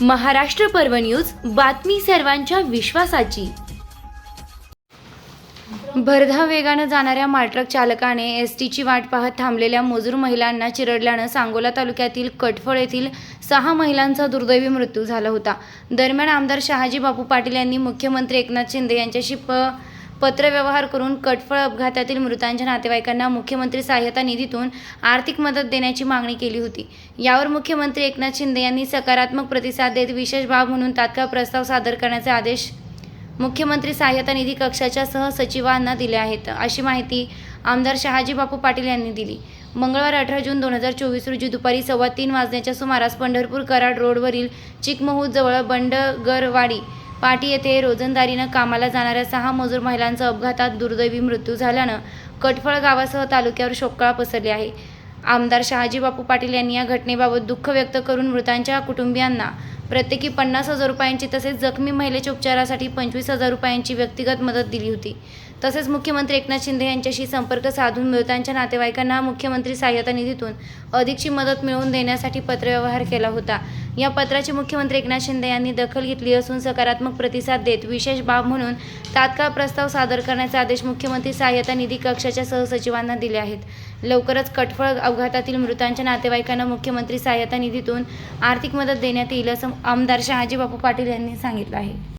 महाराष्ट्र पर्व न्यूज बातमी सर्वांच्या विश्वासाची. भरधाव वेगानं जाणाऱ्या मालट्रक चालकाने एस टीची वाट पाहत थांबलेल्या मजूर महिलांना चिरडल्यानं सांगोला तालुक्यातील कटफळ येथील सहा महिलांचा दुर्दैवी मृत्यू झाला होता. दरम्यान आमदार शहाजी बापू पाटील यांनी मुख्यमंत्री एकनाथ शिंदे यांच्याशी प पत्रव्यवहार करून कटफळ अपघातातील मृतांच्या नातेवाईकांना मुख्यमंत्री सहाय्यता निधीतून आर्थिक मदत देण्याची मागणी केली होती. यावर मुख्यमंत्री एकनाथ शिंदे यांनी सकारात्मक प्रतिसाद देत विशेष बाब म्हणून तात्काळ प्रस्ताव सादर करण्याचे आदेश मुख्यमंत्री सहाय्यता निधी कक्षाच्या सहसचिवांना दिले आहेत अशी माहिती आमदार शहाजी बापू पाटील यांनी दिली. मंगळवार अठरा जून दोन हजार चोवीस रोजी दुपारी सव्वा तीन वाजण्याच्या सुमारास पंढरपूर कराड रोडवरील चिकमहूजवळ बंडगरवाडी पाटी येथे रोजंदारीनं कामाला जाणाऱ्या सहा मजूर महिलांचा अपघातात दुर्दैवी मृत्यू झाल्यानं कटफळ गावासह तालुक्यावर शोककळा पसरली आहे. आमदार शहाजी बापू पाटील यांनी या घटनेबाबत दुःख व्यक्त करून मृतांच्या कुटुंबियांना प्रत्येकी पन्नास हजार रुपयांची तसेच जखमी महिलेच्या उपचारासाठी पंचवीस हजार रुपयांची व्यक्तिगत मदत दिली होती. तसेच मुख्यमंत्री एकनाथ शिंदे यांच्याशी संपर्क साधून मृतांच्या नातेवाईकांना मुख्यमंत्री सहाय्यता निधीतून अधिकची मदत मिळवून देण्यासाठी पत्रव्यवहार केला होता. या पत्राची मुख्यमंत्री एकनाथ शिंदे यांनी दखल घेतली असून सकारात्मक प्रतिसाद देत विशेष बाब म्हणून तात्काळ प्रस्ताव सादर करण्याचे आदेश मुख्यमंत्री सहाय्यता निधी कक्षाच्या सहसचिवांना दिले आहेत. लवकरच कटफळ अपघातातील मृतांच्या नातेवाईकांना मुख्यमंत्री सहाय्यता निधीतून आर्थिक मदत देण्यात येईल असं आमदार शहाजी बापू पाटील यांनी सांगितलं आहे.